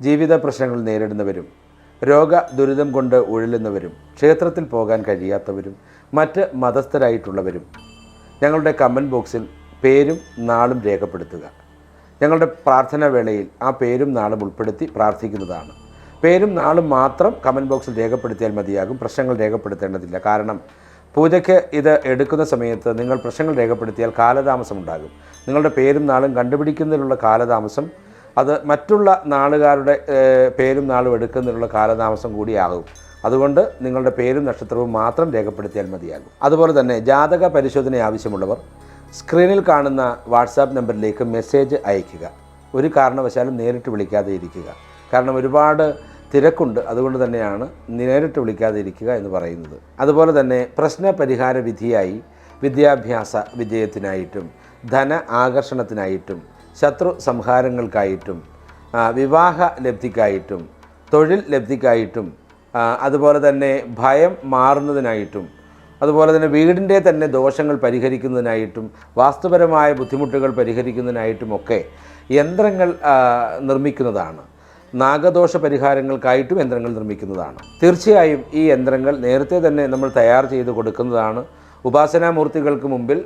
ജീവിത പ്രശ്നങ്ങൾ നേരിടുന്നവരും രോഗ ദുരിതം കൊണ്ട് ഉഴലുന്നവരും ക്ഷേത്രത്തിൽ പോകാൻ കഴിയാത്തവരും മറ്റ് മതസ്ഥരായിട്ടുള്ളവരും ഞങ്ങളുടെ കമന്റ് ബോക്സിൽ പേരും നാളും രേഖപ്പെടുത്തുക. ഞങ്ങളുടെ പ്രാർത്ഥനാ വേളയിൽ ആ പേരും നാളും ഉൾപ്പെടുത്തി പ്രാർത്ഥിക്കുന്നതാണ്. പേരും നാളും മാത്രം കമന്റ് ബോക്സിൽ രേഖപ്പെടുത്തിയാൽ മതിയാകും. പ്രശ്നങ്ങൾ രേഖപ്പെടുത്തേണ്ടതില്ല. കാരണം പൂജയ്ക്ക് ഇത് എടുക്കുന്ന സമയത്ത് നിങ്ങൾ പ്രശ്നങ്ങൾ രേഖപ്പെടുത്തിയാൽ കാലതാമസം ഉണ്ടാകും നിങ്ങളുടെ പേരും നാളും കണ്ടുപിടിക്കുന്നതിനുള്ള കാലതാമസം അത് മറ്റുള്ള നാളുകാരുടെ പേരും നാളും എടുക്കുന്നതിനുള്ള കാലതാമസം കൂടിയാകും. അതുകൊണ്ട് നിങ്ങളുടെ പേരും നക്ഷത്രവും മാത്രം രേഖപ്പെടുത്തിയാൽ മതിയാകും. അതുപോലെ തന്നെ ജാതക പരിശോധന ആവശ്യമുള്ളവർ സ്ക്രീനിൽ കാണുന്ന വാട്സാപ്പ് നമ്പറിലേക്ക് മെസ്സേജ് അയയ്ക്കുക. ഒരു കാരണവശാലും നേരിട്ട് വിളിക്കാതെ ഇരിക്കുക. കാരണം ഒരുപാട് തിരക്കുണ്ട്. അതുകൊണ്ട് തന്നെയാണ് നേരിട്ട് വിളിക്കാതെ ഇരിക്കുക എന്ന് പറയുന്നത്. അതുപോലെ തന്നെ പ്രശ്ന പരിഹാര വിധിയായി വിദ്യാഭ്യാസ വിജയത്തിനായിട്ടും ധന ആകർഷണത്തിനായിട്ടും ശത്രു സംഹാരങ്ങൾക്കായിട്ടും വിവാഹ ലബ്ധിക്കായിട്ടും തൊഴിൽ ലബ്ധിക്കായിട്ടും അതുപോലെ തന്നെ ഭയം മാറുന്നതിനായിട്ടും അതുപോലെ തന്നെ വീടിന്റെ തന്നെ ദോഷങ്ങൾ പരിഹരിക്കുന്നതിനായിട്ടും വാസ്തുപരമായ ബുദ്ധിമുട്ടുകൾ പരിഹരിക്കുന്നതിനായിട്ടുമൊക്കെ യന്ത്രങ്ങൾ നിർമ്മിക്കുന്നതാണ്. നാഗദോഷ പരിഹാരങ്ങൾക്കായിട്ടും യന്ത്രങ്ങൾ നിർമ്മിക്കുന്നതാണ്. തീർച്ചയായും ഈ യന്ത്രങ്ങൾ നേരത്തെ തന്നെ നമ്മൾ തയ്യാർ ചെയ്ത് കൊടുക്കുന്നതാണ്. ഉപാസനാമൂർത്തികൾക്ക് മുമ്പിൽ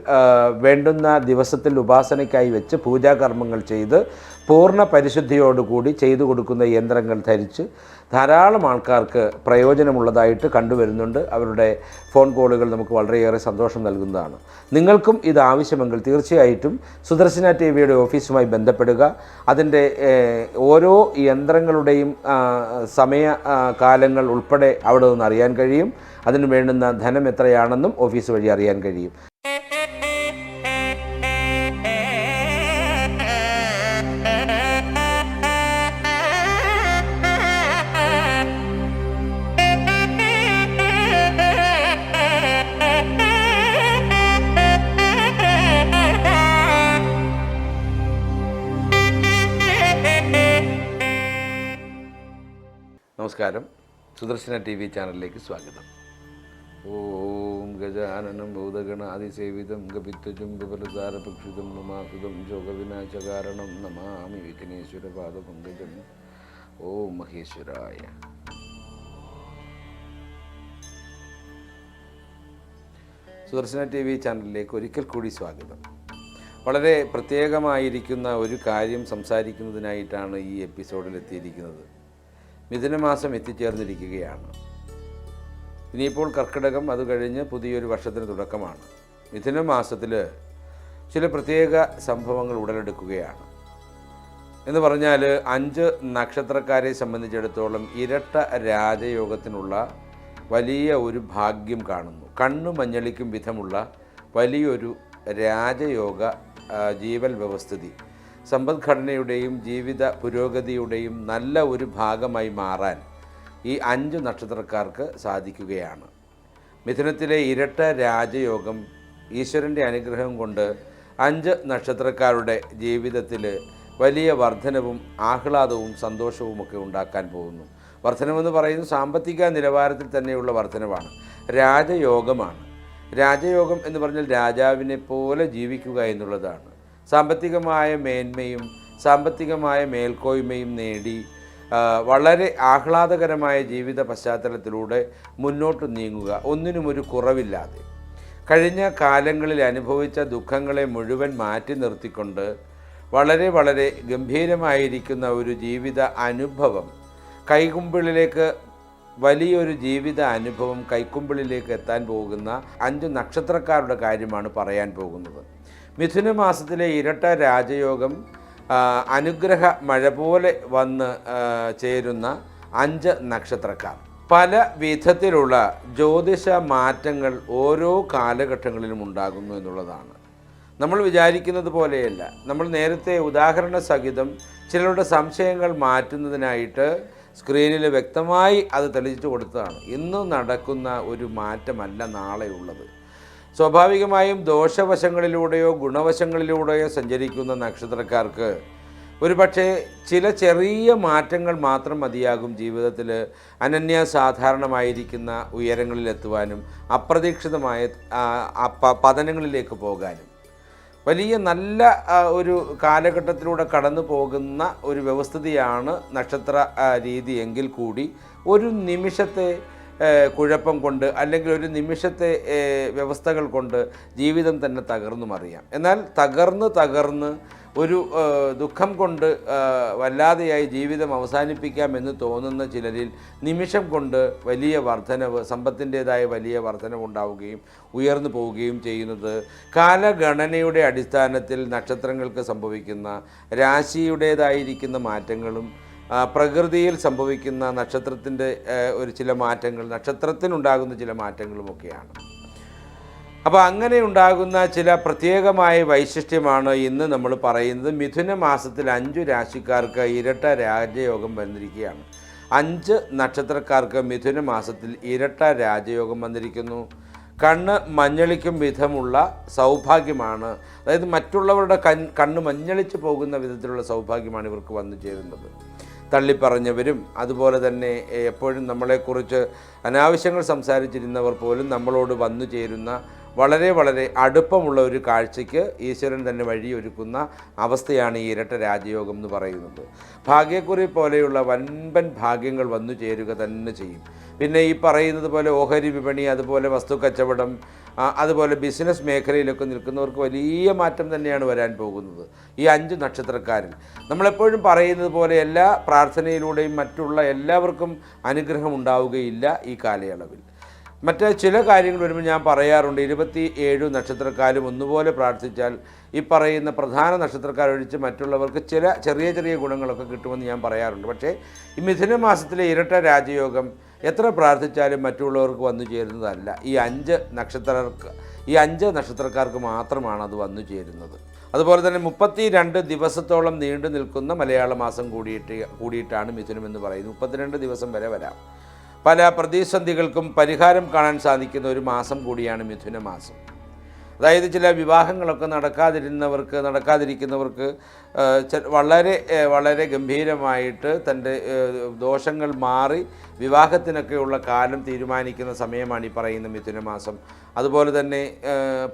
വേണ്ടുന്ന ദിവസത്തിൽ ഉപാസനയ്ക്കായി വെച്ച് പൂജാകർമ്മങ്ങൾ ചെയ്ത് പൂർണ പരിശുദ്ധിയോടുകൂടി ചെയ്തു കൊടുക്കുന്ന യന്ത്രങ്ങൾ ധരിച്ച് ധാരാളം ആൾക്കാർക്ക് പ്രയോജനമുള്ളതായിട്ട് കണ്ടുവരുന്നുണ്ട് അവരുടെ ഫോൺ കോളുകൾ നമുക്ക് വളരെയേറെ സന്തോഷം നൽകുന്നതാണ്. നിങ്ങൾക്കും ഇത് ആവശ്യമെങ്കിൽ തീർച്ചയായിട്ടും സുദർശന ടി വിയുടെ ഓഫീസുമായി ബന്ധപ്പെടുക. അതിന്റെ ഓരോ യന്ത്രങ്ങളുടെയും സമയ കാലങ്ങൾ ഉൾപ്പെടെ അവിടെ നിന്ന് അറിയാൻ കഴിയും. അതിന് വേണ്ടുന്ന ധനം എത്രയാണെന്നും ഓഫീസ് വഴി അറിയാൻ കഴിയും. നമസ്കാരം. സുദർശന ടി വി ചാനലിലേക്ക് സ്വാഗതം. ഓം ഗജാനനം ഭൂതഗണാതിസേവിതം ഗപിത്വജുംബലസാരപക്ഷിതം നമാസുതം ശോകവിനാശകാരണം നമാമി വിഘ്നേശ്വര പാദപങ്കജം ഓം മഹേശ്വരായ. സുദർശന ടി വി ചാനലിലേക്ക് ഒരിക്കൽ കൂടി സ്വാഗതം. വളരെ പ്രത്യേകമായിരിക്കുന്ന ഒരു കാര്യം സംസാരിക്കുന്നതിനായിട്ടാണ് ഈ എപ്പിസോഡിൽ എത്തിയിരിക്കുന്നത് മിഥുനമാസം എത്തിച്ചേർന്നിരിക്കുകയാണ്. ഇനിയിപ്പോൾ കർക്കിടകം അത് കഴിഞ്ഞ് പുതിയൊരു വർഷത്തിന് തുടക്കമാണ്. മിഥുന മാസത്തിൽ ചില പ്രത്യേക സംഭവങ്ങൾ ഉടലെടുക്കുകയാണ്. എന്ന് പറഞ്ഞാൽ അഞ്ച് നക്ഷത്രക്കാരെ സംബന്ധിച്ചിടത്തോളം ഇരട്ട രാജയോഗത്തിനുള്ള വലിയ ഒരു ഭാഗ്യം കാണുന്നു. കണ്ണു മഞ്ഞളിക്കും വിധമുള്ള വലിയൊരു രാജയോഗ ജീവൽ വ്യവസ്ഥിതി. സമ്പദ്ഘടനയുടെയും ജീവിത പുരോഗതിയുടെയും നല്ല ഒരു ഭാഗമായി മാറാൻ ഈ അഞ്ച് നക്ഷത്രക്കാർക്ക് സാധിക്കുകയാണ്. മിഥുനത്തിലെ ഇരട്ട രാജയോഗം ഈശ്വരന്റെ അനുഗ്രഹം കൊണ്ട് അഞ്ച് നക്ഷത്രക്കാരുടെ ജീവിതത്തിൽ വലിയ വർധനവും ആഹ്ലാദവും സന്തോഷവുമൊക്കെ ഉണ്ടാക്കാൻ പോകുന്നു. വർധനമെന്ന് പറയുന്നത് സാമ്പത്തിക നിലവാരത്തിൽ തന്നെയുള്ള വർധനവാണ്. രാജയോഗമാണ്. രാജയോഗം എന്ന് പറഞ്ഞാൽ രാജാവിനെ പോലെ ജീവിക്കുക എന്നുള്ളതാണ്. സാമ്പത്തികമായ മേന്മയും സാമ്പത്തികമായ മേൽക്കോയ്മയും നേടി വളരെ ആഹ്ലാദകരമായ ജീവിത പശ്ചാത്തലത്തിലൂടെ മുന്നോട്ട് നീങ്ങുക. ഒന്നിനും ഒരു കുറവില്ലാതെ. കഴിഞ്ഞ കാലങ്ങളിൽ അനുഭവിച്ച ദുഃഖങ്ങളെ മുഴുവൻ മാറ്റി നിർത്തിക്കൊണ്ട് വളരെ വളരെ ഗംഭീരമായിരിക്കുന്ന ഒരു ജീവിത അനുഭവം കൈകുമ്പിളിലേക്ക് വലിയൊരു ജീവിത അനുഭവം കൈക്കുമ്പിളിലേക്ക് എത്താൻ പോകുന്ന അഞ്ച് നക്ഷത്രക്കാരുടെ കാര്യമാണ് പറയാൻ പോകുന്നത്. മിഥുന മാസത്തിലെ ഇരട്ട രാജയോഗം അനുഗ്രഹ മഴ പോലെ വന്ന് ചേരുന്ന അഞ്ച് നക്ഷത്രക്കാർ. പല വിധത്തിലുള്ള ജ്യോതിഷ മാറ്റങ്ങൾ ഓരോ കാലഘട്ടങ്ങളിലും ഉണ്ടാകുന്നു എന്നുള്ളതാണ്. നമ്മൾ വിചാരിക്കുന്നത് പോലെയല്ല. നമ്മൾ നേരത്തെ ഉദാഹരണ സഹിതം ചിലരുടെ സംശയങ്ങൾ മാറ്റുന്നതിനായിട്ട് സ്ക്രീനിൽ വ്യക്തമായി അത് തെളിയിച്ചു കൊടുത്തതാണ്. ഇന്ന് നടക്കുന്ന ഒരു മാറ്റമല്ല നാളെയുള്ളത്. സ്വാഭാവികമായും ദോഷവശങ്ങളിലൂടെയോ ഗുണവശങ്ങളിലൂടെയോ സഞ്ചരിക്കുന്ന നക്ഷത്രക്കാർക്ക് ഒരുപക്ഷെ ചില ചെറിയ മാറ്റങ്ങൾ മാത്രം മതിയാകും ജീവിതത്തിൽ അനന്യ സാധാരണമായിരിക്കുന്ന ഉയരങ്ങളിലെത്തുവാനും അപ്രതീക്ഷിതമായ പതനങ്ങളിലേക്ക് പോകാനും. വലിയ നല്ല ഒരു കാലഘട്ടത്തിലൂടെ കടന്നു പോകുന്ന ഒരു വ്യവസ്ഥിതിയാണ് നക്ഷത്ര രീതി എങ്കിൽ കൂടി ഒരു നിമിഷത്തെ കുഴപ്പം കൊണ്ട് അല്ലെങ്കിൽ ഒരു നിമിഷത്തെ വ്യവസ്ഥകൾ കൊണ്ട് ജീവിതം തന്നെ തകർന്നു മറിയാം എന്നാൽ തകർന്ന് തകർന്ന് ഒരു ദുഃഖം കൊണ്ട് വല്ലാതെയായി ജീവിതം അവസാനിപ്പിക്കാമെന്ന് തോന്നുന്ന ചിലരിൽ നിമിഷം കൊണ്ട് വലിയ വർധനവ് സമ്പത്തിന്റേതായ വലിയ വർധനവ് ഉണ്ടാവുകയും ഉയർന്നു പോവുകയും ചെയ്യുന്നത് കാലഗണനയുടെ അടിസ്ഥാനത്തിൽ നക്ഷത്രങ്ങൾക്ക് സംഭവിക്കുന്ന രാശിയുടേതായിരിക്കുന്ന മാറ്റങ്ങളും പ്രകൃതിയിൽ സംഭവിക്കുന്ന നക്ഷത്രത്തിന്റെ ഒരു ചില മാറ്റങ്ങൾ നക്ഷത്രത്തിനുണ്ടാകുന്ന ചില മാറ്റങ്ങളുമൊക്കെയാണ്. അപ്പോൾ അങ്ങനെ ഉണ്ടാകുന്ന ചില പ്രത്യേകമായ വൈശിഷ്ട്യമാണ് ഇന്ന് നമ്മൾ പറയുന്നത്. മിഥുന മാസത്തിൽ അഞ്ചു രാശിക്കാർക്ക് ഇരട്ട രാജയോഗം വന്നിരിക്കുകയാണ്. അഞ്ച് നക്ഷത്രക്കാർക്ക് മിഥുന മാസത്തിൽ ഇരട്ട രാജയോഗം വന്നിരിക്കുന്നു. കണ്ണ് മഞ്ഞളിക്കും വിധമുള്ള സൗഭാഗ്യമാണ്. അതായത് മറ്റുള്ളവരുടെ കൺ കണ്ണ് മഞ്ഞളിച്ച് പോകുന്ന വിധത്തിലുള്ള സൗഭാഗ്യമാണ് ഇവർക്ക് വന്നു ചേരുന്നത്. തള്ളിപ്പറഞ്ഞവരും അതുപോലെ തന്നെ എപ്പോഴും നമ്മളെക്കുറിച്ച് അനാവശ്യങ്ങൾ സംസാരിച്ചിരുന്നവർ പോലും നമ്മളോട് വന്നു ചേരുന്ന വളരെ വളരെ അടുപ്പമുള്ള ഒരു കാഴ്ചയ്ക്ക് ഈശ്വരൻ തന്നെ വഴിയൊരുക്കുന്ന അവസ്ഥയാണ് ഈ ഇരട്ട രാജയോഗം എന്ന് പറയുന്നത്. ഭാഗ്യക്കുറി പോലെയുള്ള വൻപൻ ഭാഗ്യങ്ങൾ വന്നു ചേരുക തന്നെ ചെയ്യും. പിന്നെ ഈ പറയുന്നത് പോലെ ഓഹരി വിപണി അതുപോലെ വസ്തു കച്ചവടം അതുപോലെ ബിസിനസ് മേഖലയിലൊക്കെ നിൽക്കുന്നവർക്ക് വലിയ മാറ്റം തന്നെയാണ് വരാൻ പോകുന്നത്. ഈ അഞ്ച് നക്ഷത്രക്കാരിൽ. നമ്മളെപ്പോഴും പറയുന്നത് പോലെ എല്ലാ പ്രാർത്ഥനയിലൂടെയും മറ്റുള്ള എല്ലാവർക്കും അനുഗ്രഹം ഉണ്ടാവുകയില്ല ഈ കാലയളവിൽ. മറ്റ് ചില കാര്യങ്ങൾ വരുമ്പോൾ ഞാൻ പറയാറുണ്ട് ഇരുപത്തി ഏഴ് നക്ഷത്രക്കാരും ഒന്നുപോലെ പ്രാർത്ഥിച്ചാൽ ഈ പറയുന്ന പ്രധാന നക്ഷത്രക്കാർ ഒഴിച്ച് മറ്റുള്ളവർക്ക് ചില ചെറിയ ചെറിയ ഗുണങ്ങളൊക്കെ കിട്ടുമെന്ന് ഞാൻ പറയാറുണ്ട്. പക്ഷേ ഈ മിഥുന മാസത്തിലെ ഇരട്ട രാജയോഗം എത്ര പ്രാർത്ഥിച്ചാലും മറ്റുള്ളവർക്ക് വന്നു ചേരുന്നതല്ല. ഈ അഞ്ച് നക്ഷത്രർക്ക് ഈ അഞ്ച് നക്ഷത്രക്കാർക്ക് മാത്രമാണ് അത് വന്നു ചേരുന്നത്. അതുപോലെ തന്നെ മുപ്പത്തി രണ്ട് ദിവസത്തോളം നീണ്ടു നിൽക്കുന്ന മലയാള മാസം കൂടിയിട്ട് കൂടിയിട്ടാണ് മിഥുനം എന്ന് പറയുന്നത്. മുപ്പത്തിരണ്ട് ദിവസം വരെ വരാം. പല പ്രതിസന്ധികൾക്കും പരിഹാരം കാണാൻ സാധിക്കുന്ന ഒരു മാസം കൂടിയാണ് മിഥുന മാസം. അതായത് ചില വിവാഹങ്ങളൊക്കെ നടക്കാതിരുന്നവർക്ക് നടക്കാതിരിക്കുന്നവർക്ക് വളരെ വളരെ ഗംഭീരമായിട്ട് തന്റെ ദോഷങ്ങൾ മാറി വിവാഹത്തിനൊക്കെയുള്ള കാലം തീരുമാനിക്കുന്ന സമയമാണ് ഈ പറയുന്ന മിഥുന മാസം. അതുപോലെ തന്നെ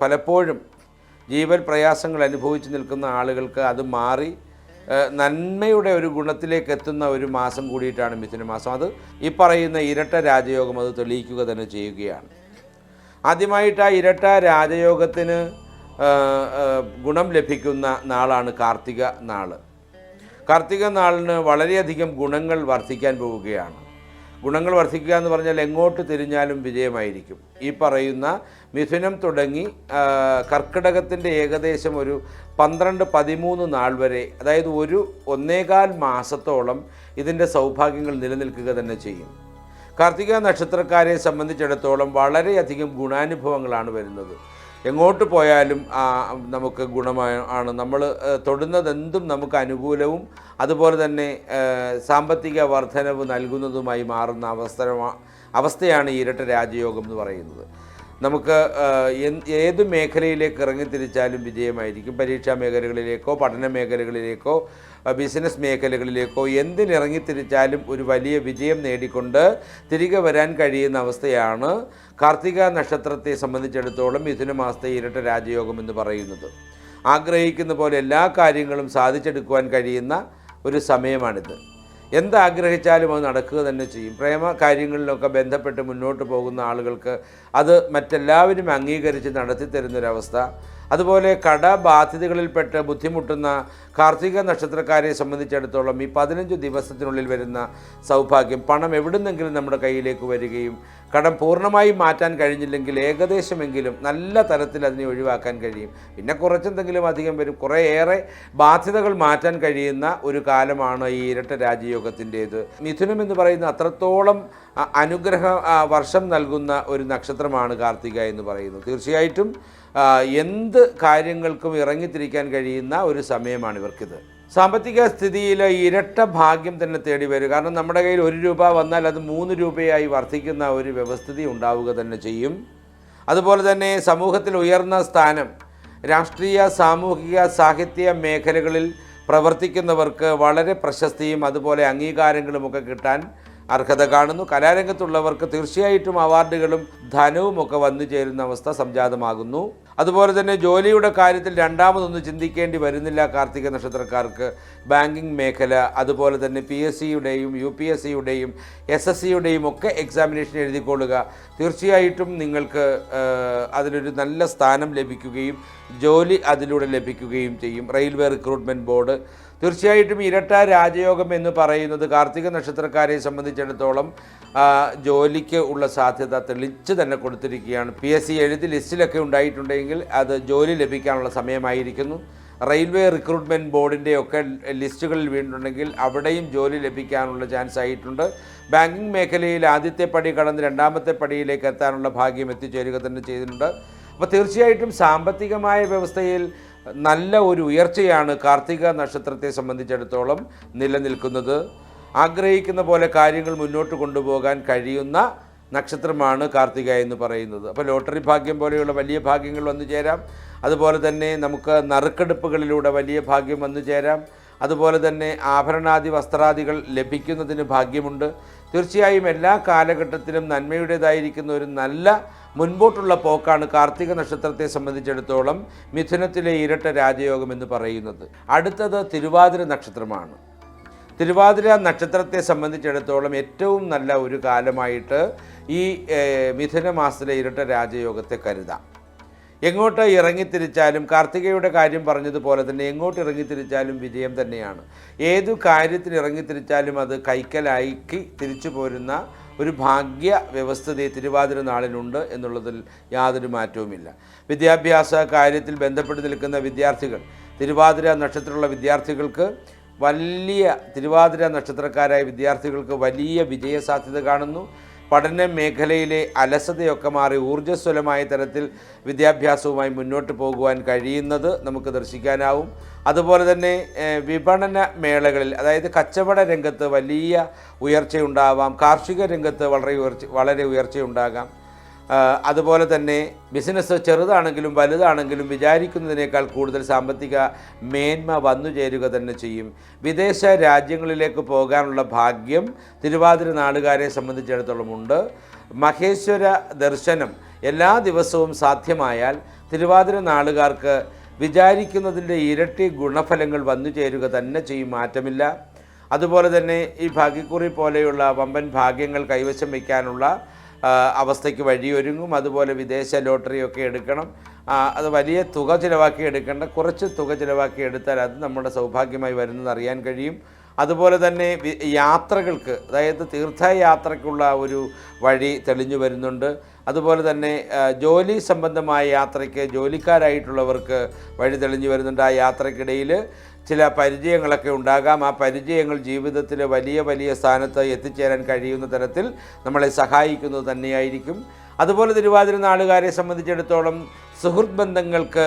പലപ്പോഴും ജീവൻ പ്രയാസങ്ങൾ അനുഭവിച്ച് നിൽക്കുന്ന ആളുകൾക്ക് അത് മാറി നന്മയുടെ ഒരു ഗുണത്തിലേക്ക് എത്തുന്ന ഒരു മാസം കൂടിയിട്ടാണ് മിഥുന മാസം. അത് ഈ പറയുന്ന ഇരട്ട രാജയോഗം അത് തെളിയിക്കുക തന്നെ ചെയ്യുകയാണ്. ആദ്യമായിട്ട് ആ ഇരട്ട രാജയോഗത്തിന് ഗുണം ലഭിക്കുന്ന നാളാണ് കാർത്തിക നാൾ കാർത്തിക നാളിന് വളരെയധികം ഗുണങ്ങൾ വർദ്ധിക്കാൻ പോവുകയാണ്. ഗുണങ്ങൾ വർദ്ധിക്കുക എന്ന് പറഞ്ഞാൽ എങ്ങോട്ട് തിരിഞ്ഞാലും വിജയമായിരിക്കും. ഈ പറയുന്ന മിഥുനം തുടങ്ങി കർക്കിടകത്തിന്റെ ഏകദേശം ഒരു പന്ത്രണ്ട് പതിമൂന്ന് നാൾ വരെ അതായത് ഒരു ഒന്നേകാൽ മാസത്തോളം ഇതിന്റെ സൗഭാഗ്യങ്ങൾ നിലനിൽക്കുക തന്നെ ചെയ്യും. കാർത്തിക നക്ഷത്രക്കാരെ സംബന്ധിച്ചിടത്തോളം വളരെയധികം ഗുണാനുഭവങ്ങളാണ് വരുന്നത്. എങ്ങോട്ട് പോയാലും നമുക്ക് ഗുണമാണ് നമ്മൾ തൊടുന്നതെന്തും നമുക്ക് അനുകൂലവും അതുപോലെ തന്നെ സാമ്പത്തിക വർധനവ് നൽകുന്നതുമായി മാറുന്ന അവസ്ഥ അവസ്ഥയാണ് ഇരട്ട രാജയോഗം എന്ന് പറയുന്നത്. നമുക്ക് ഏത് മേഖലയിലേക്ക് ഇറങ്ങിത്തിരിച്ചാലും വിജയമായിരിക്കും. പരീക്ഷാ മേഖലകളിലേക്കോ പഠന മേഖലകളിലേക്കോ ബിസിനസ് മേഖലകളിലേക്കോ എന്തിനിറങ്ങിത്തിരിച്ചാലും ഒരു വലിയ വിജയം നേടിക്കൊണ്ട് തിരികെ വരാൻ കഴിയുന്ന അവസ്ഥയാണ് കാർത്തിക നക്ഷത്രത്തെ സംബന്ധിച്ചിടത്തോളം മിഥുന മാസത്തെ ഇരട്ട രാജയോഗം എന്ന് പറയുന്നത്. ആഗ്രഹിക്കുന്ന പോലെ എല്ലാ കാര്യങ്ങളും സാധിച്ചെടുക്കുവാൻ കഴിയുന്ന ഒരു സമയമാണിത്. എന്താഗ്രഹിച്ചാലും അത് നടക്കുക തന്നെ ചെയ്യും. പ്രേമ കാര്യങ്ങളിലൊക്കെ ബന്ധപ്പെട്ട് മുന്നോട്ട് പോകുന്ന ആളുകൾക്ക് അത് മറ്റെല്ലാവരും അംഗീകരിച്ച് നടത്തി തരുന്നൊരവസ്ഥ. അതുപോലെ കടബാധ്യതകളിൽപ്പെട്ട് ബുദ്ധിമുട്ടുന്ന കാർത്തിക നക്ഷത്രക്കാരെ സംബന്ധിച്ചിടത്തോളം ഈ പതിനഞ്ച് ദിവസത്തിനുള്ളിൽ വരുന്ന സൗഭാഗ്യം പണം എവിടുന്നെങ്കിലും നമ്മുടെ കയ്യിലേക്ക് വരികയും കടം പൂർണമായും മാറ്റാൻ കഴിഞ്ഞില്ലെങ്കിൽ ഏകദേശമെങ്കിലും നല്ല തരത്തിൽ അതിനെ ഒഴിവാക്കാൻ കഴിയും. പിന്നെ കുറച്ചെന്തെങ്കിലും അധികം വരും. കുറേയേറെ ബാധ്യതകൾ മാറ്റാൻ കഴിയുന്ന ഒരു കാലമാണ് ഈ ഇരട്ട രാജയോഗത്തിന്റേത്. മിഥുനം എന്ന് പറയുന്ന അത്രത്തോളം അനുഗ്രഹ വർഷം നൽകുന്ന ഒരു നക്ഷത്രമാണ് കാർത്തിക എന്ന് പറയുന്നത്. തീർച്ചയായിട്ടും എന്ത് കാര്യങ്ങൾക്കും ഇറങ്ങിത്തിരിക്കാൻ കഴിയുന്ന ഒരു സമയമാണ് ഇവർക്കിത്. സാമ്പത്തിക സ്ഥിതിയിൽ ഇരട്ട ഭാഗ്യം തന്നെ തേടി വരും. കാരണം നമ്മുടെ കയ്യിൽ ഒരു രൂപ വന്നാൽ അത് മൂന്ന് രൂപയായി വർദ്ധിക്കുന്ന ഒരു വ്യവസ്ഥിതി ഉണ്ടാവുക തന്നെ ചെയ്യും. അതുപോലെ തന്നെ സമൂഹത്തിൽ ഉയർന്ന സ്ഥാനം രാഷ്ട്രീയ സാമൂഹിക സാഹിത്യ മേഖലകളിൽ പ്രവർത്തിക്കുന്നവർക്ക് വളരെ പ്രശസ്തിയും അതുപോലെ അംഗീകാരങ്ങളുമൊക്കെ കിട്ടാൻ അർഹത കാണുന്നു. കലാരംഗത്തുള്ളവർക്ക് തീർച്ചയായിട്ടും അവാർഡുകളും ധനവും ഒക്കെ വന്നു ചേരുന്ന അവസ്ഥ സംജാതമാകുന്നു. അതുപോലെ തന്നെ ജോലിയുടെ കാര്യത്തിൽ രണ്ടാമതൊന്നും ചിന്തിക്കേണ്ടി വരുന്നില്ല കാർത്തിക നക്ഷത്രക്കാർക്ക് ബാങ്കിങ് മേഖല അതുപോലെ തന്നെ പി എസ് സിയുടെയും യു പി എസ് സിയുടെയും എസ് എസ് സിയുടെയും ഒക്കെ എക്സാമിനേഷൻ എഴുതിക്കൊള്ളുക. തീർച്ചയായിട്ടും നിങ്ങൾക്ക് അതിനൊരു നല്ല സ്ഥാനം ലഭിക്കുകയും ജോലി അതിലൂടെ ലഭിക്കുകയും ചെയ്യും. റെയിൽവേ റിക്രൂട്ട്മെന്റ് ബോർഡ് തീർച്ചയായിട്ടും ഇരട്ട രാജയോഗം എന്ന് പറയുന്നത് കാർത്തിക നക്ഷത്രക്കാരെ സംബന്ധിച്ചിടത്തോളം ജോലിക്ക് ഉള്ള സാധ്യത തെളിച്ച് തന്നെ കൊടുത്തിരിക്കുകയാണ്. പി എസ് സി എഴുതി ലിസ്റ്റിലൊക്കെ ഉണ്ടായിട്ടുണ്ടെങ്കിൽ അത് ജോലി ലഭിക്കാനുള്ള സമയമായിരിക്കുന്നു. റെയിൽവേ റിക്രൂട്ട്മെന്റ് ബോർഡിന്റെ ഒക്കെ ലിസ്റ്റുകളിൽ വീണ്ടുണ്ടെങ്കിൽ അവിടെയും ജോലി ലഭിക്കാനുള്ള ചാൻസ് ആയിട്ടുണ്ട്. ബാങ്കിങ് മേഖലയിൽ ആദ്യത്തെ പടി കടന്ന് രണ്ടാമത്തെ പടിയിലേക്ക് എത്താനുള്ള ഭാഗ്യം എത്തിച്ചേരുക തന്നെ ചെയ്തിട്ടുണ്ട്. അപ്പോൾ തീർച്ചയായിട്ടും സാമ്പത്തികമായ വ്യവസ്ഥയിൽ നല്ല ഒരു ഉയർച്ചയാണ് കാർത്തിക നക്ഷത്രത്തെ സംബന്ധിച്ചിടത്തോളം നിലനിൽക്കുന്നത്. ആഗ്രഹിക്കുന്ന പോലെ കാര്യങ്ങൾ മുന്നോട്ട് കൊണ്ടുപോകാൻ കഴിയുന്ന നക്ഷത്രമാണ് കാർത്തിക എന്ന് പറയുന്നത്. അപ്പോൾ ലോട്ടറി ഭാഗ്യം പോലെയുള്ള വലിയ ഭാഗ്യങ്ങൾ വന്നു ചേരാം. അതുപോലെ തന്നെ നമുക്ക് നറുക്കെടുപ്പുകളിലൂടെ വലിയ ഭാഗ്യം വന്നു ചേരാം. അതുപോലെ തന്നെ ആഭരണാദി വസ്ത്രാദികൾ ലഭിക്കുന്നതിന് ഭാഗ്യമുണ്ട്. തീർച്ചയായും എല്ലാ കാലഘട്ടത്തിലും നന്മയുടേതായിരിക്കുന്ന ഒരു നല്ല മുൻപോട്ടുള്ള പോക്കാണ് കാർത്തിക നക്ഷത്രത്തെ സംബന്ധിച്ചിടത്തോളം മിഥുനത്തിലെ ഇരട്ട രാജയോഗം എന്ന് പറയുന്നത്. അടുത്തത് തിരുവാതിര നക്ഷത്രമാണ്. തിരുവാതിര നക്ഷത്രത്തെ സംബന്ധിച്ചിടത്തോളം ഏറ്റവും നല്ല ഒരു കാലമായിട്ട് ഈ മിഥുന മാസത്തിലെ ഇരട്ട രാജയോഗത്തെ കരുതാം. എങ്ങോട്ട് ഇറങ്ങിത്തിരിച്ചാലും കാർത്തികയുടെ കാര്യം പറഞ്ഞതുപോലെ തന്നെ എങ്ങോട്ട് ഇറങ്ങിത്തിരിച്ചാലും വിജയം തന്നെയാണ്. ഏതു കാര്യത്തിന് ഇറങ്ങിത്തിരിച്ചാലും അത് കൈക്കലാക്കി തിരിച്ചു പോരുന്ന ഒരു ഭാഗ്യ വ്യവസ്ഥതയെ തിരുവാതിര നാളിനുണ്ട് എന്നുള്ളതിൽ യാതൊരു മാറ്റവുമില്ല. വിദ്യാഭ്യാസ കാര്യത്തിൽ ബന്ധപ്പെട്ട് നിൽക്കുന്ന വിദ്യാർത്ഥികൾ തിരുവാതിര നക്ഷത്രമുള്ള വിദ്യാർത്ഥികൾക്ക് വലിയ തിരുവാതിര നക്ഷത്രക്കാരായ വിദ്യാർത്ഥികൾക്ക് വലിയ വിജയസാധ്യത കാണുന്നു. പഠന മേഖലയിലെ അലസതയൊക്കെ മാറി ഊർജസ്വലമായ തരത്തിൽ വിദ്യാഭ്യാസവുമായി മുന്നോട്ട് പോകുവാൻ കഴിയുന്നത് നമുക്ക് ദർശിക്കാനാവും. അതുപോലെ തന്നെ വിപണന മേളകളിൽ അതായത് കച്ചവട രംഗത്ത് വലിയ ഉയർച്ചയുണ്ടാവാം കാർഷിക രംഗത്ത് വളരെ ഉയർച്ച വളരെ ഉയർച്ചയുണ്ടാകാം. അതുപോലെ തന്നെ ബിസിനസ് ചെറുതാണെങ്കിലും വലുതാണെങ്കിലും വിചാരിക്കുന്നതിനേക്കാൾ കൂടുതൽ സാമ്പത്തിക മേന്മ വന്നു ചേരുക തന്നെ ചെയ്യും. വിദേശ രാജ്യങ്ങളിലേക്ക് പോകാനുള്ള ഭാഗ്യം തിരുവാതിര നാടുകാരെ സംബന്ധിച്ചിടത്തോളം ഉണ്ട്. മഹേശ്വര ദർശനം എല്ലാ ദിവസവും സാധ്യമായാൽ തിരുവാതിര നാളുകാർക്ക് വിചാരിക്കുന്നതിന്റെ ഇരട്ടി ഗുണഫലങ്ങൾ വന്നു ചേരുക തന്നെ ചെയ്യും മാറ്റമില്ല. അതുപോലെ തന്നെ ഈ ഭാഗ്യക്കുറി പോലെയുള്ള വമ്പൻ ഭാഗ്യങ്ങൾ കൈവശം വയ്ക്കാനുള്ള അവസ്ഥയ്ക്ക് വഴിയൊരുങ്ങും. അതുപോലെ വിദേശ ലോട്ടറിയൊക്കെ എടുക്കണം. അത് വലിയ തുക ചിലവാക്കി എടുക്കേണ്ട. കുറച്ച് തുക ചിലവാക്കി എടുത്താൽ അത് നമ്മുടെ സൗഭാഗ്യമായി വരുന്നത് അറിയാൻ കഴിയും. അതുപോലെ തന്നെ യാത്രകൾക്ക് അതായത് തീർത്ഥയാത്രയ്ക്കുള്ള ഒരു വഴി തെളിഞ്ഞു വരുന്നുണ്ട്. അതുപോലെ തന്നെ ജോലി സംബന്ധമായ യാത്രയ്ക്ക് ജോലിക്കാരായിട്ടുള്ളവർക്ക് വഴി തെളിഞ്ഞു വരുന്നുണ്ട് ആ യാത്രക്കിടയിൽ ചില പരിചയങ്ങളൊക്കെ ഉണ്ടാകാം. ആ പരിചയങ്ങൾ ജീവിതത്തിൽ വലിയ വലിയ സ്ഥാനത്ത് എത്തിച്ചേരാൻ കഴിയുന്ന തരത്തിൽ നമ്മളെ സഹായിക്കുന്നത് തന്നെയായിരിക്കും. അതുപോലെ തിരുവാതിര നാളുകാരെ സംബന്ധിച്ചിടത്തോളം സുഹൃത്ത് ബന്ധങ്ങൾക്ക്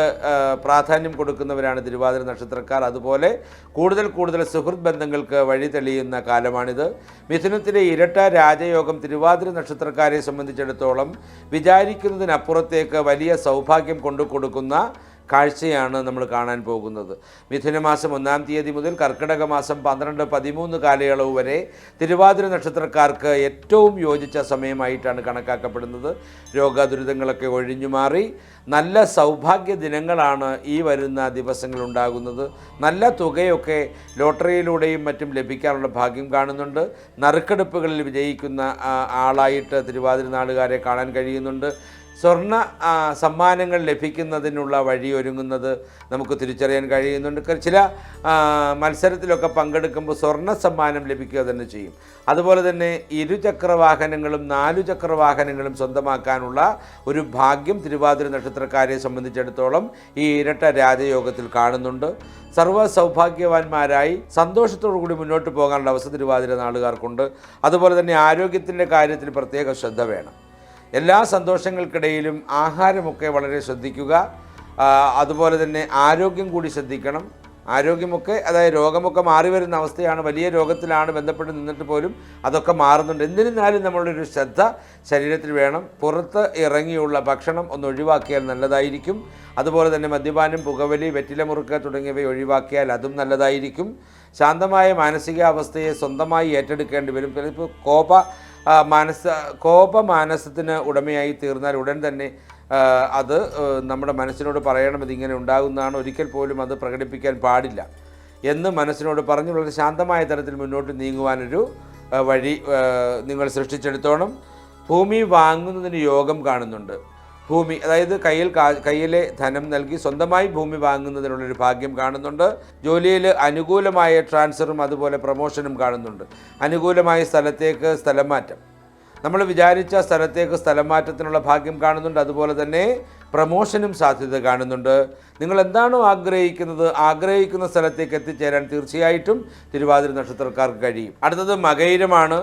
പ്രാധാന്യം കൊടുക്കുന്നവരാണ് തിരുവാതിര നക്ഷത്രക്കാർ. അതുപോലെ കൂടുതൽ കൂടുതൽ സുഹൃത്ത് ബന്ധങ്ങൾക്ക് വഴി തെളിയുന്ന കാലമാണിത്. മിഥുനത്തിലെ ഇരട്ട രാജയോഗം തിരുവാതിര നക്ഷത്രക്കാരെ സംബന്ധിച്ചിടത്തോളം വിചാരിക്കുന്നതിനപ്പുറത്തേക്ക് വലിയ സൗഭാഗ്യം കൊണ്ടു കൊടുക്കുന്ന കാഴ്ചയാണ് നമ്മൾ കാണാൻ പോകുന്നത്. മിഥുനമാസം ഒന്നാം തീയതി മുതൽ കർക്കിടക മാസം പന്ത്രണ്ട് പതിമൂന്ന് കാലയളവ് വരെ തിരുവാതിര നക്ഷത്രക്കാർക്ക് ഏറ്റവും യോജിച്ച സമയമായിട്ടാണ് കണക്കാക്കപ്പെടുന്നത്. രോഗദുരിതങ്ങളൊക്കെ ഒഴിഞ്ഞു മാറി. നല്ല സൗഭാഗ്യ ദിനങ്ങളാണ് ഈ വരുന്ന ദിവസങ്ങൾ ഉണ്ടാകുന്നത്. നല്ല തുകയൊക്കെ ലോട്ടറിയിലൂടെയും മറ്റും ലഭിക്കാനുള്ള ഭാഗ്യം കാണുന്നുണ്ട്. നറുക്കെടുപ്പുകളിൽ വിജയിക്കുന്ന ആളായിട്ട് തിരുവാതിര നാളുകാരെ കാണാൻ കഴിയുന്നുണ്ട്. സ്വർണ സമ്മാനങ്ങൾ ലഭിക്കുന്നതിനുള്ള വഴി വഴിയൊരുങ്ങുന്നത് നമുക്ക് തിരിച്ചറിയാൻ കഴിയുന്നുണ്ട്. ചില മത്സരത്തിലൊക്കെ പങ്കെടുക്കുമ്പോൾ സ്വർണ സമ്മാനം ലഭിക്കുക തന്നെ ചെയ്യും. അതുപോലെ തന്നെ ഇരുചക്ര വാഹനങ്ങളും നാലു ചക്ര വാഹനങ്ങളും സ്വന്തമാക്കാനുള്ള ഒരു ഭാഗ്യം തിരുവാതിര നക്ഷത്രക്കാരെ സംബന്ധിച്ചിടത്തോളം ഈ ഇരട്ട രാജയോഗത്തിൽ കാണുന്നുണ്ട്. സർവ സൗഭാഗ്യവാന്മാരായി സന്തോഷത്തോടു കൂടി മുന്നോട്ട് പോകാനുള്ള അവസ്ഥ തിരുവാതിര നാളുകാർക്കുണ്ട്. അതുപോലെ തന്നെ ആരോഗ്യത്തിന്റെ കാര്യത്തിൽ പ്രത്യേക ശ്രദ്ധ വേണം. എല്ലാ സന്തോഷങ്ങൾക്കിടയിലും ആഹാരമൊക്കെ വളരെ ശ്രദ്ധിക്കുക. അതുപോലെ തന്നെ ആരോഗ്യം കൂടി ശ്രദ്ധിക്കണം. ആരോഗ്യമൊക്കെ അതായത് രോഗമൊക്കെ മാറി വരുന്ന അവസ്ഥയാണ് വലിയ രോഗത്തിലാണ് ബന്ധപ്പെട്ട് നിന്നിട്ട് പോലും അതൊക്കെ മാറുന്നുണ്ട്. എന്നിരുന്നാലും നമ്മളുടെ ഒരു ശ്രദ്ധ ശരീരത്തിൽ വേണം. പുറത്ത് ഇറങ്ങിയുള്ള ഭക്ഷണം ഒന്ന് ഒഴിവാക്കിയാൽ നല്ലതായിരിക്കും. അതുപോലെ തന്നെ മദ്യപാനം പുകവലി വെറ്റില മുറുക്ക് തുടങ്ങിയവ ഒഴിവാക്കിയാൽ അതും നല്ലതായിരിക്കും. ശാന്തമായ മാനസികാവസ്ഥയെ സ്വന്തമായി ഏറ്റെടുക്കേണ്ടി വരും. ചിലപ്പോൾ കോപ മാനസ കോപ മാനസത്തിന് ഉടമയായി തീർന്നാൽ ഉടൻ തന്നെ അത് നമ്മുടെ മനസ്സിനോട് പറയണം ഇതിങ്ങനെ ഉണ്ടാകുന്നതാണ്. ഒരിക്കൽ പോലും അത് പ്രകടിപ്പിക്കാൻ പാടില്ല. എന്ന് മനസ്സിനോട് പറഞ്ഞു വളരെ ശാന്തമായ തരത്തിൽ മുന്നോട്ട് നീങ്ങുവാനൊരു വഴി നിങ്ങൾ സൃഷ്ടിച്ചെടുത്തോണം. ഭൂമി വാങ്ങുന്നതിന് യോഗം കാണുന്നുണ്ട്. ഭൂമി അതായത് കയ്യിൽ കയ്യിലെ ധനം നൽകി സ്വന്തമായി ഭൂമി വാങ്ങുന്നതിനുള്ളൊരു ഭാഗ്യം കാണുന്നുണ്ട്. ജോലിയിൽ അനുകൂലമായ ട്രാൻസ്ഫറും അതുപോലെ പ്രൊമോഷനും കാണുന്നുണ്ട്. അനുകൂലമായ സ്ഥലത്തേക്ക് സ്ഥലം മാറ്റം നമ്മൾ വിചാരിച്ച സ്ഥലത്തേക്ക് സ്ഥലം മാറ്റത്തിനുള്ള ഭാഗ്യം കാണുന്നുണ്ട്. അതുപോലെ തന്നെ പ്രമോഷനും സാധ്യത കാണുന്നുണ്ട്. നിങ്ങൾ എന്താണോ ആഗ്രഹിക്കുന്നത് ആഗ്രഹിക്കുന്ന സ്ഥലത്തേക്ക് എത്തിച്ചേരാൻ തീർച്ചയായിട്ടും തിരുവാതിര നക്ഷത്രക്കാർക്ക് കഴിയും. അടുത്തത് മകയിരമാണ്.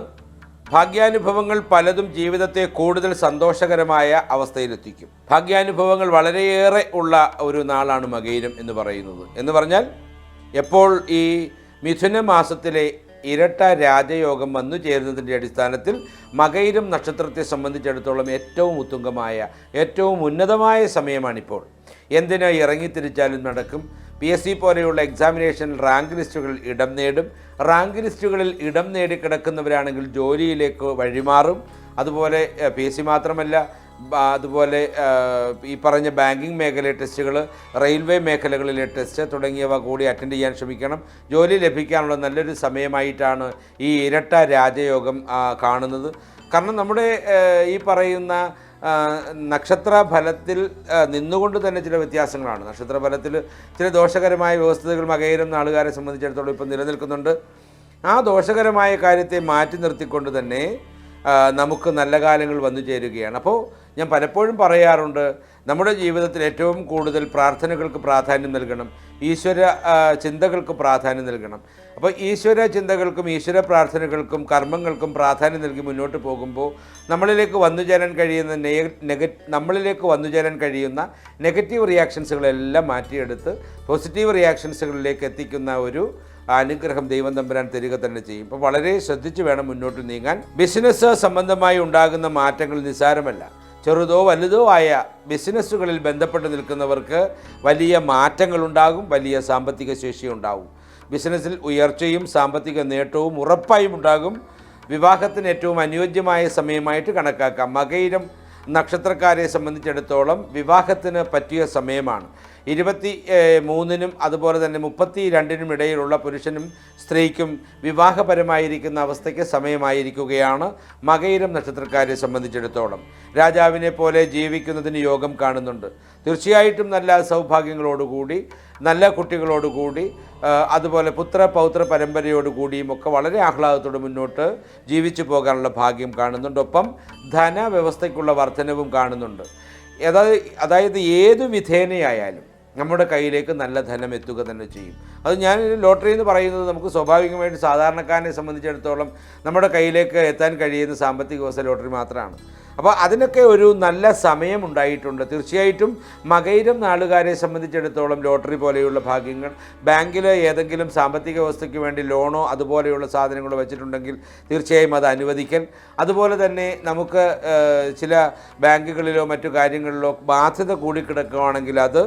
ഭാഗ്യാനുഭവങ്ങൾ പലതും ജീവിതത്തെ കൂടുതൽ സന്തോഷകരമായ അവസ്ഥയിലെത്തിക്കും. ഭാഗ്യാനുഭവങ്ങൾ വളരെയേറെ ഉള്ള ഒരു നാളാണ് മകയിരം എന്ന് പറയുന്നത്. എന്ന് പറഞ്ഞാൽ എപ്പോൾ ഈ മിഥുന മാസത്തിലെ ഇരട്ട രാജയോഗം വന്നു ചേരുന്നതിന്റെ അടിസ്ഥാനത്തിൽ മകയിരം നക്ഷത്രത്തെ സംബന്ധിച്ചിടത്തോളം ഏറ്റവും ഉത്തുംഗമായ ഏറ്റവും ഉന്നതമായ സമയമാണിപ്പോൾ. എന്തിനാ ഇറങ്ങിത്തിരിച്ചാലും നടക്കും? പി എസ് സി പോലെയുള്ള എക്സാമിനേഷൻ റാങ്ക് ലിസ്റ്റുകളിൽ ഇടം നേടും. റാങ്ക് ലിസ്റ്റുകളിൽ ഇടം നേടി കിടക്കുന്നവരാണെങ്കിൽ ജോലിയിലേക്ക് വഴിമാറും. അതുപോലെ പി എസ് സി മാത്രമല്ല അതുപോലെ ഈ പറഞ്ഞ ബാങ്കിങ് മേഖലയിലെ ടെസ്റ്റുകൾ റെയിൽവേ മേഖലകളിലെ ടെസ്റ്റ് തുടങ്ങിയവ കൂടി അറ്റൻഡ് ചെയ്യാൻ ശ്രമിക്കണം. ജോലി ലഭിക്കാനുള്ള നല്ലൊരു സമയമായിട്ടാണ് ഈ ഇരട്ട രാജയോഗം കാണുന്നത്. കാരണം നമ്മുടെ ഈ പറയുന്ന നക്ഷത്ര ഫലത്തിൽ നിന്നുകൊണ്ട് തന്നെ ചില വ്യത്യാസങ്ങളാണ്. നക്ഷത്ര ഫലത്തിൽ ചില ദോഷകരമായ വ്യവസ്ഥകൾ മകയിരം നാളുകാരെ സംബന്ധിച്ചിടത്തോളം ഇപ്പം നിലനിൽക്കുന്നുണ്ട്. ആ ദോഷകരമായ കാര്യത്തെ മാറ്റി നിർത്തിക്കൊണ്ട് തന്നെ നമുക്ക് നല്ല കാലങ്ങൾ വന്നു ചേരുകയാണ്. അപ്പോൾ ഞാൻ പലപ്പോഴും പറയാറുണ്ട് നമ്മുടെ ജീവിതത്തിൽ ഏറ്റവും കൂടുതൽ പ്രാർത്ഥനകൾക്ക് പ്രാധാന്യം നൽകണം. ഈശ്വര ചിന്തകൾക്ക് പ്രാധാന്യം നൽകണം. അപ്പോൾ ഈശ്വര ചിന്തകൾക്കും ഈശ്വര പ്രാർത്ഥനകൾക്കും കർമ്മങ്ങൾക്കും പ്രാധാന്യം നൽകി മുന്നോട്ട് പോകുമ്പോൾ നമ്മളിലേക്ക് വന്നു ചേരാൻ കഴിയുന്ന നെഗ നമ്മളിലേക്ക് വന്നു ചേരാൻ കഴിയുന്ന നെഗറ്റീവ് റിയാക്ഷൻസുകളെല്ലാം മാറ്റിയെടുത്ത് പോസിറ്റീവ് റിയാക്ഷൻസുകളിലേക്ക് എത്തിക്കുന്ന ഒരു അനുഗ്രഹം ദൈവം തമ്പുരാൻ തരിക തന്നെ ചെയ്യും. അപ്പോൾ വളരെ ശ്രദ്ധിച്ച് വേണം മുന്നോട്ട് നീങ്ങാൻ. ബിസിനസ് സംബന്ധമായി ഉണ്ടാകുന്ന മാറ്റങ്ങൾ നിസ്സാരമല്ല. ചെറുതോ വലുതോ ആയ ബിസിനസ്സുകളിൽ ബന്ധപ്പെട്ട് നിൽക്കുന്നവർക്ക് വലിയ മാറ്റങ്ങളുണ്ടാകും വലിയ സാമ്പത്തിക ശേഷി ഉണ്ടാകും ബിസിനസ്സിൽ ഉയർച്ചയും സാമ്പത്തിക നേട്ടവും ഉറപ്പായും ഉണ്ടാകും. വിവാഹത്തിന് ഏറ്റവും അനുയോജ്യമായ സമയമായിട്ട് കണക്കാക്കാം. മകയിരം നക്ഷത്രക്കാരെ സംബന്ധിച്ചിടത്തോളം വിവാഹത്തിന് പറ്റിയ സമയമാണ്. ഇരുപത്തി മൂന്നിനും അതുപോലെ തന്നെ മുപ്പത്തി രണ്ടിനും ഇടയിലുള്ള പുരുഷനും സ്ത്രീക്കും വിവാഹപരമായിരിക്കുന്ന അവസ്ഥയ്ക്ക് സമയമായിരിക്കുകയാണ് മകയിരം നക്ഷത്രക്കാരെ സംബന്ധിച്ചിടത്തോളം. രാജാവിനെ പോലെ ജീവിക്കുന്നതിന് യോഗം കാണുന്നുണ്ട്. തീർച്ചയായിട്ടും നല്ല സൗഭാഗ്യങ്ങളോടുകൂടി നല്ല കുട്ടികളോടുകൂടി അതുപോലെ പുത്ര പൗത്ര പരമ്പരയോടുകൂടിയും ഒക്കെ വളരെ ആഹ്ലാദത്തോടെ മുന്നോട്ട് ജീവിച്ചു പോകാനുള്ള ഭാഗ്യം കാണുന്നുണ്ട്. ഒപ്പം ധനവ്യവസ്ഥയ്ക്കുള്ള വർധനവും കാണുന്നുണ്ട്. അതായത് അതായത് ഏതു വിധേനയായാലും നമ്മുടെ കയ്യിലേക്ക് നല്ല ധനം എത്തുക തന്നെ ചെയ്യും. അത് ഞാൻ ലോട്ടറി എന്ന് പറയുന്നത് നമുക്ക് സ്വാഭാവികമായിട്ട് സാധാരണക്കാരനെ സംബന്ധിച്ചിടത്തോളം നമ്മുടെ കയ്യിലേക്ക് എത്താൻ കഴിയുന്ന സാമ്പത്തിക വ്യവസ്ഥ ലോട്ടറി മാത്രമാണ്. അപ്പോൾ അതിനൊക്കെ ഒരു നല്ല സമയം ഉണ്ടായിട്ടുണ്ട് തീർച്ചയായിട്ടും മകയിരം നാളുകാരെ സംബന്ധിച്ചിടത്തോളം ലോട്ടറി പോലെയുള്ള ഭാഗ്യങ്ങൾ ബാങ്കിൽ ഏതെങ്കിലും സാമ്പത്തിക വ്യവസ്ഥയ്ക്ക് വേണ്ടി ലോണോ അതുപോലെയുള്ള സാധനങ്ങളോ വെച്ചിട്ടുണ്ടെങ്കിൽ തീർച്ചയായും അത് അനുവദിക്കൽ. അതുപോലെ തന്നെ നമുക്ക് ചില ബാങ്കുകളിലോ മറ്റു കാര്യങ്ങളിലോ ബാധ്യത കൂടിക്കിടക്കുകയാണെങ്കിൽ അത്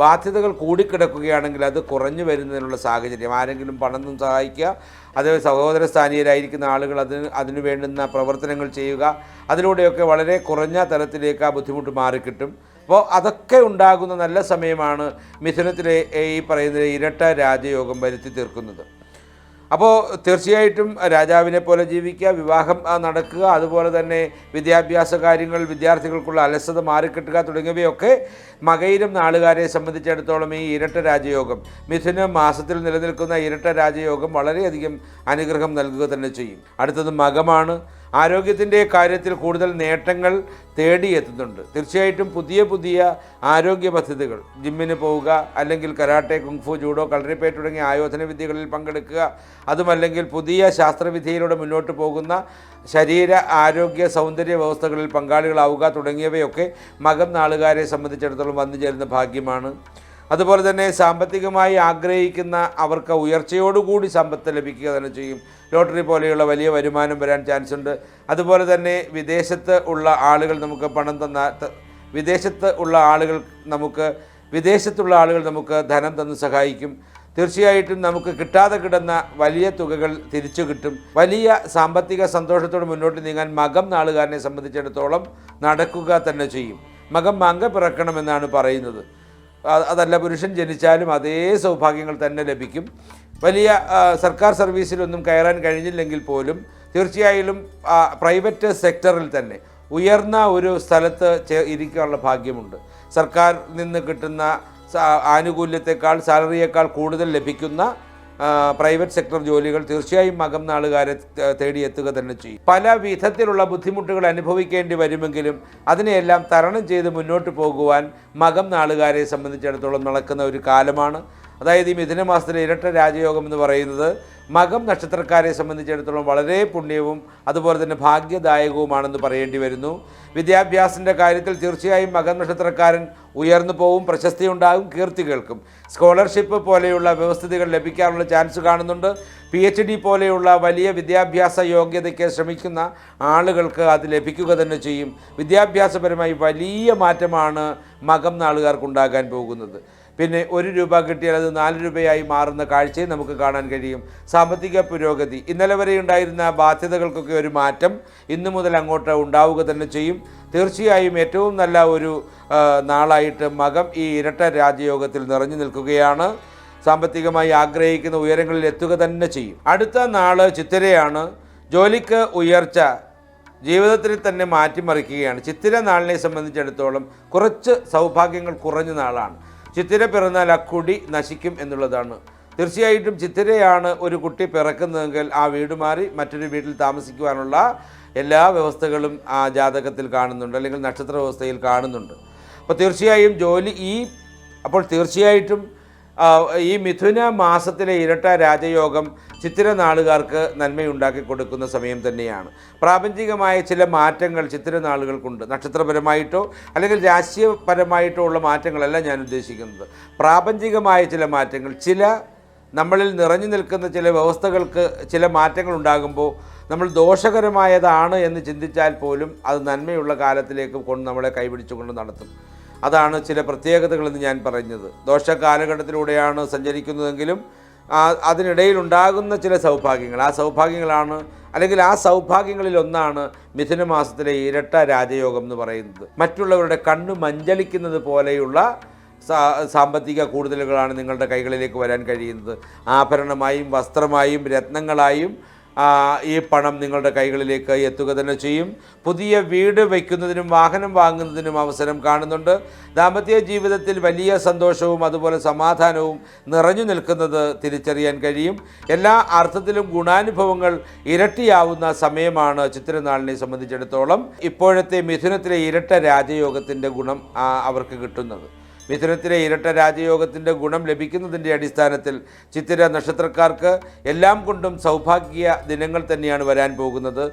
ബാധ്യതകൾ കൂടിക്കിടക്കുകയാണെങ്കിൽ അത് കുറഞ്ഞു വരുന്നതിനുള്ള സാഹചര്യം. ആരെങ്കിലും പണം സഹായിക്കുക അതേപോലെ സഹോദര സ്ഥാനീയരായിരിക്കുന്ന ആളുകൾ അതിന് അതിനു വേണ്ടുന്ന പ്രവർത്തനങ്ങൾ ചെയ്യുക അതിലൂടെയൊക്കെ വളരെ കുറഞ്ഞ തലത്തിലേക്ക് ആ ബുദ്ധിമുട്ട് മാറിക്കിട്ടും. അപ്പോൾ അതൊക്കെ ഉണ്ടാകുന്ന നല്ല സമയമാണ് മിഥുനത്തിലെ ഈ പറയുന്ന ഇരട്ട രാജയോഗം വരുത്തി തീർക്കുന്നത്. അപ്പോൾ തീർച്ചയായിട്ടും രാജാവിനെ പോലെ ജീവിക്കുക വിവാഹം നടക്കുക അതുപോലെ തന്നെ വിദ്യാഭ്യാസ കാര്യങ്ങൾ വിദ്യാർത്ഥികൾക്കുള്ള അലസത മാറിക്കിട്ടുക തുടങ്ങിയവയൊക്കെ മകയിലും നാളുകാരെ സംബന്ധിച്ചിടത്തോളം ഈ ഇരട്ട രാജയോഗം മിഥുന മാസത്തിൽ നിലനിൽക്കുന്ന ഇരട്ട രാജയോഗം വളരെയധികം അനുഗ്രഹം നൽകുക തന്നെ ചെയ്യും. അടുത്തത് മകമാണ്. ആരോഗ്യത്തിന്റെ കാര്യത്തിൽ കൂടുതൽ നേട്ടങ്ങൾ തേടിയെത്തുന്നുണ്ട്. തീർച്ചയായിട്ടും പുതിയ പുതിയ ആരോഗ്യ പദ്ധതികൾ ജിമ്മിന് പോവുക അല്ലെങ്കിൽ കരാട്ടെ കുങ്ഫു ജൂഡോ കളറിപ്പേറ്റ് തുടങ്ങിയ ആയോധന വിദ്യകളിൽ പങ്കെടുക്കുക അതുമല്ലെങ്കിൽ പുതിയ ശാസ്ത്രവിദ്യയിലൂടെ മുന്നോട്ട് പോകുന്ന ശരീര ആരോഗ്യ സൗന്ദര്യ വ്യവസ്ഥകളിൽ പങ്കാളികളാവുക തുടങ്ങിയവയൊക്കെ മകം നാളുകാരെ സംബന്ധിച്ചിടത്തോളം വന്നു ചേരുന്ന ഭാഗ്യമാണ്. അതുപോലെ തന്നെ സാമ്പത്തികമായി ആഗ്രഹിക്കുന്ന അവർക്ക് ഉയർച്ചയോടുകൂടി സമ്പത്ത് ലഭിക്കുക തന്നെ ചെയ്യും. ലോട്ടറി പോലെയുള്ള വലിയ വരുമാനം വരാൻ ചാൻസ് ഉണ്ട് അതുപോലെ തന്നെ വിദേശത്ത് ഉള്ള ആളുകൾ നമുക്ക് പണം തന്ന വിദേശത്ത് ഉള്ള ആളുകൾ നമുക്ക് വിദേശത്തുള്ള ആളുകൾ നമുക്ക് ധനം തന്ന് സഹായിക്കും. തീർച്ചയായിട്ടും നമുക്ക് കിട്ടാതെ കിടന്ന വലിയ തുകകൾ തിരിച്ചു കിട്ടും. വലിയ സാമ്പത്തിക സന്തോഷത്തോടെ മുന്നോട്ട് നീങ്ങാൻ മകം നാളുകാരനെ സംബന്ധിച്ചിടത്തോളം നടക്കുക തന്നെ ചെയ്യും. മകം മങ്ക പിറക്കണമെന്നാണ് പറയുന്നത്. അതല്ല പുരുഷൻ ജനിച്ചാലും അതേ സൗഭാഗ്യങ്ങൾ തന്നെ ലഭിക്കും. വലിയ സർക്കാർ സർവീസിലൊന്നും കയറാൻ കഴിഞ്ഞില്ലെങ്കിൽ പോലും തീർച്ചയായും പ്രൈവറ്റ് സെക്ടറിൽ തന്നെ ഉയർന്ന ഒരു സ്ഥലത്ത് ഇരിക്കാനുള്ള ഭാഗ്യമുണ്ട്. സർക്കാർ നിന്ന് കിട്ടുന്ന ആനുകൂല്യത്തെക്കാൾ സാലറിയേക്കാൾ കൂടുതൽ ലഭിക്കുന്ന പ്രൈവറ്റ് സെക്ടർ ജോലികൾ തീർച്ചയായും മകം നാളുകാരെ തേടിയെത്തുക തന്നെ ചെയ്യും. പല വിധത്തിലുള്ള ബുദ്ധിമുട്ടുകൾ അനുഭവിക്കേണ്ടി വരുമെങ്കിലും അതിനെയെല്ലാം തരണം ചെയ്ത് മുന്നോട്ട് പോകുവാൻ മകം നാളുകാരെ സംബന്ധിച്ചിടത്തോളം നടക്കുന്ന ഒരു കാലമാണ്. അതായത് ഈ മിഥുന മാസത്തിലെ ഇരട്ട രാജയോഗം എന്ന് പറയുന്നത് മകം നക്ഷത്രക്കാരെ സംബന്ധിച്ചിടത്തോളം വളരെ പുണ്യവും അതുപോലെ തന്നെ ഭാഗ്യദായകവുമാണെന്ന് പറയേണ്ടി വരുന്നു. വിദ്യാഭ്യാസത്തിന്റെ കാര്യത്തിൽ തീർച്ചയായും മകം നക്ഷത്രക്കാരൻ ഉയർന്നു പോവും പ്രശസ്തി ഉണ്ടാകും കീർത്തി കേൾക്കും. സ്കോളർഷിപ്പ് പോലെയുള്ള വ്യവസ്ഥിതികൾ ലഭിക്കാനുള്ള ചാൻസ് കാണുന്നുണ്ട്. പി എച്ച് ഡി പോലെയുള്ള വലിയ വിദ്യാഭ്യാസ യോഗ്യതയ്ക്ക് ശ്രമിക്കുന്ന ആളുകൾക്ക് അത് ലഭിക്കുക തന്നെ ചെയ്യും. വിദ്യാഭ്യാസപരമായി വലിയ മാറ്റമാണ് മകം നാളുകാർക്കുണ്ടാകാൻ പോകുന്നത്. പിന്നെ ഒരു രൂപ കിട്ടിയാൽ അത് നാല് രൂപയായി മാറുന്ന കാഴ്ചയും നമുക്ക് കാണാൻ കഴിയും. സാമ്പത്തിക പുരോഗതി. ഇന്നലെ വരെ ഉണ്ടായിരുന്ന ബാധ്യതകൾക്കൊക്കെ ഒരു മാറ്റം ഇന്നു മുതൽ അങ്ങോട്ട് ഉണ്ടാവുക തന്നെ ചെയ്യും. തീർച്ചയായും ഏറ്റവും നല്ല ഒരു നാളായിട്ട് മകം ഈ ഇരട്ട രാജയോഗത്തിൽ നിറഞ്ഞു നിൽക്കുകയാണ്. സാമ്പത്തികമായി ആഗ്രഹിക്കുന്ന ഉയരങ്ങളിൽ എത്തുക തന്നെ ചെയ്യും. അടുത്ത നാൾ ചിത്തിരയാണ്. ജോലിക്ക് ഉയർച്ച ജീവിതത്തിൽ തന്നെ മാറ്റിമറിക്കുകയാണ്. ചിത്തിര നാളിനെ സംബന്ധിച്ചിടത്തോളം കുറച്ച് സൗഭാഗ്യങ്ങൾ കുറഞ്ഞ നാളാണ്. ചിത്തിര പിറന്നാൽ ആ കുടി നശിക്കും എന്നുള്ളതാണ്. തീർച്ചയായിട്ടും ചിത്തിരയാണ് ഒരു കുട്ടി പിറക്കുന്നതെങ്കിൽ ആ വീട് മാറി മറ്റൊരു വീട്ടിൽ താമസിക്കുവാനുള്ള എല്ലാ വ്യവസ്ഥകളും ആ ജാതകത്തിൽ കാണുന്നുണ്ട് അല്ലെങ്കിൽ നക്ഷത്ര വ്യവസ്ഥയിൽ കാണുന്നുണ്ട്. അപ്പോൾ തീർച്ചയായും ജോലി ഈ അപ്പോൾ തീർച്ചയായിട്ടും ഈ മിഥുന മാസത്തിലെ ഇരട്ട രാജയോഗം ചിത്തിര നാളുകാർക്ക് നന്മയുണ്ടാക്കി കൊടുക്കുന്ന സമയം തന്നെയാണ്. പ്രാപഞ്ചികമായ ചില മാറ്റങ്ങൾ ചിത്തിര നാളുകൾക്കുണ്ട്. നക്ഷത്രപരമായിട്ടോ അല്ലെങ്കിൽ രാഷ്ട്രീയപരമായിട്ടോ ഉള്ള മാറ്റങ്ങളല്ല ഞാൻ ഉദ്ദേശിക്കുന്നത്. പ്രാപഞ്ചികമായ ചില മാറ്റങ്ങൾ ചില നമ്മളിൽ നിറഞ്ഞു നിൽക്കുന്ന ചില വ്യവസ്ഥകൾക്ക് ചില മാറ്റങ്ങൾ ഉണ്ടാകുമ്പോൾ നമ്മൾ ദോഷകരമായതാണ് എന്ന് ചിന്തിച്ചാൽ പോലും അത് നന്മയുള്ള കാലത്തിലേക്ക് കൊണ്ട് നമ്മളെ കൈപിടിച്ചുകൊണ്ട് നടത്തും. അതാണ് ചില പ്രത്യേകതകളെന്ന് ഞാൻ പറഞ്ഞത്. ദോഷ കാലഘട്ടത്തിലൂടെയാണ് സഞ്ചരിക്കുന്നതെങ്കിലും അതിനിടയിൽ ഉണ്ടാകുന്ന ചില സൗഭാഗ്യങ്ങൾ. ആ സൗഭാഗ്യങ്ങളാണ് അല്ലെങ്കിൽ ആ സൗഭാഗ്യങ്ങളിൽ ഒന്നാണ് മിഥുന മാസത്തിലെ ഇരട്ട രാജയോഗം എന്ന് പറയുന്നത്. മറ്റുള്ളവരുടെ കണ്ണു മഞ്ചലിക്കുന്നത് പോലെയുള്ള സാമ്പത്തിക കൂടുതലുകളാണ് നിങ്ങളുടെ കൈകളിലേക്ക് വരാൻ കഴിയുന്നത്. ആഭരണമായും വസ്ത്രമായും രത്നങ്ങളായും ഈ പണം നിങ്ങളുടെ കൈകളിലേക്ക് എത്തുക തന്നെ ചെയ്യും. പുതിയ വീട് വയ്ക്കുന്നതിനും വാഹനം വാങ്ങുന്നതിനും അവസരം കാണുന്നുണ്ട്. ദാമ്പത്യ ജീവിതത്തിൽ വലിയ സന്തോഷവും അതുപോലെ സമാധാനവും നിറഞ്ഞു നിൽക്കുന്നത് തിരിച്ചറിയാൻ കഴിയും. എല്ലാ അർത്ഥത്തിലും ഗുണാനുഭവങ്ങൾ ഇരട്ടിയാവുന്ന സമയമാണ് ചിത്രനാളിനെ സംബന്ധിച്ചിടത്തോളം ഇപ്പോഴത്തെ മിഥുനത്തിലെ ഇരട്ട രാജയോഗത്തിന്റെ ഗുണം അവർക്ക് കിട്ടുന്നത്. മിഥുനത്തിലെ ഇരട്ട രാജയോഗത്തിന്റെ ഗുണം ലഭിക്കുന്നതിന്റെ അടിസ്ഥാനത്തിൽ ചിത്തിര നക്ഷത്രക്കാർക്ക് എല്ലാം കൊണ്ടും സൗഭാഗ്യ ദിനങ്ങൾ തന്നെയാണ് വരാൻ പോകുന്നത്.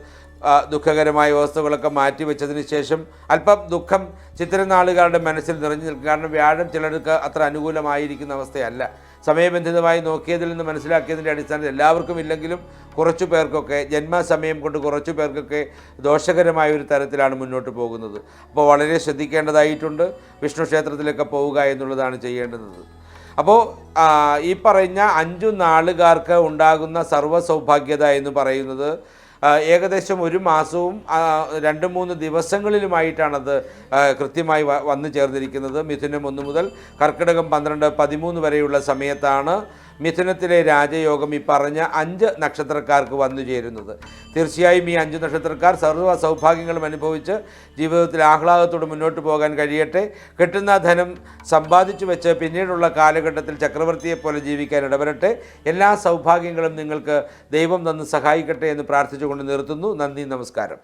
ദുഃഖകരമായ വ്യവസ്ഥകളൊക്കെ മാറ്റിവെച്ചതിന് ശേഷം അല്പം ദുഃഖം ചിത്രനാളുകാരുടെ മനസ്സിൽ നിറഞ്ഞു നിൽക്കും. കാരണം വ്യാഴം ചിലർക്ക് അത്ര അനുകൂലമായിരിക്കുന്ന അവസ്ഥയല്ല. സമയബന്ധിതമായി നോക്കിയതിൽ നിന്ന് മനസ്സിലാക്കിയതിന്റെ അടിസ്ഥാനത്തിൽ എല്ലാവർക്കും ഇല്ലെങ്കിലും കുറച്ചു പേർക്കൊക്കെ ജന്മസമയം കൊണ്ട് കുറച്ചു പേർക്കൊക്കെ ദോഷകരമായ ഒരു തരത്തിലാണ് മുന്നോട്ട് പോകുന്നത്. അപ്പോൾ വളരെ ശ്രദ്ധിക്കേണ്ടതായിട്ടുണ്ട് വിഷ്ണു ക്ഷേത്രത്തിലൊക്കെ പോവുക എന്നുള്ളതാണ് ചെയ്യേണ്ടത്. അപ്പോൾ ഈ പറഞ്ഞ അഞ്ചു നാളുകാർക്ക് ഉണ്ടാകുന്ന സർവ സൗഭാഗ്യത എന്ന് പറയുന്നത് ഏകദേശം ഒരു മാസവും രണ്ട് മൂന്ന് ദിവസങ്ങളിലുമായിട്ടാണത് കൃത്യമായി വന്നു ചേർന്നിരിക്കുന്നത്. മിഥുനം ഒന്ന് മുതൽ കർക്കിടകം പന്ത്രണ്ട് പതിമൂന്ന് വരെയുള്ള സമയത്താണ് മിഥുനത്തിലെ രാജയോഗം ഈ പറഞ്ഞ അഞ്ച് നക്ഷത്രക്കാർക്ക് വന്നു ചേരുന്നത്. തീർച്ചയായും ഈ അഞ്ച് നക്ഷത്രക്കാർ സർവ സൗഭാഗ്യങ്ങളും അനുഭവിച്ച് ജീവിതത്തിൽ ആഹ്ലാദത്തോടെ മുന്നോട്ട് പോകാൻ കഴിയട്ടെ. കിട്ടുന്ന ധനം സമ്പാദിച്ചു വെച്ച് പിന്നീടുള്ള കാലഘട്ടത്തിൽ ചക്രവർത്തിയെ പോലെ ജീവിക്കാൻ ഇടവരട്ടെ. എല്ലാ സൗഭാഗ്യങ്ങളും നിങ്ങൾക്ക് ദൈവം തന്ന് സഹായിക്കട്ടെ എന്ന് പ്രാർത്ഥിച്ചുകൊണ്ട് നിർത്തുന്നു. നന്ദി നമസ്കാരം.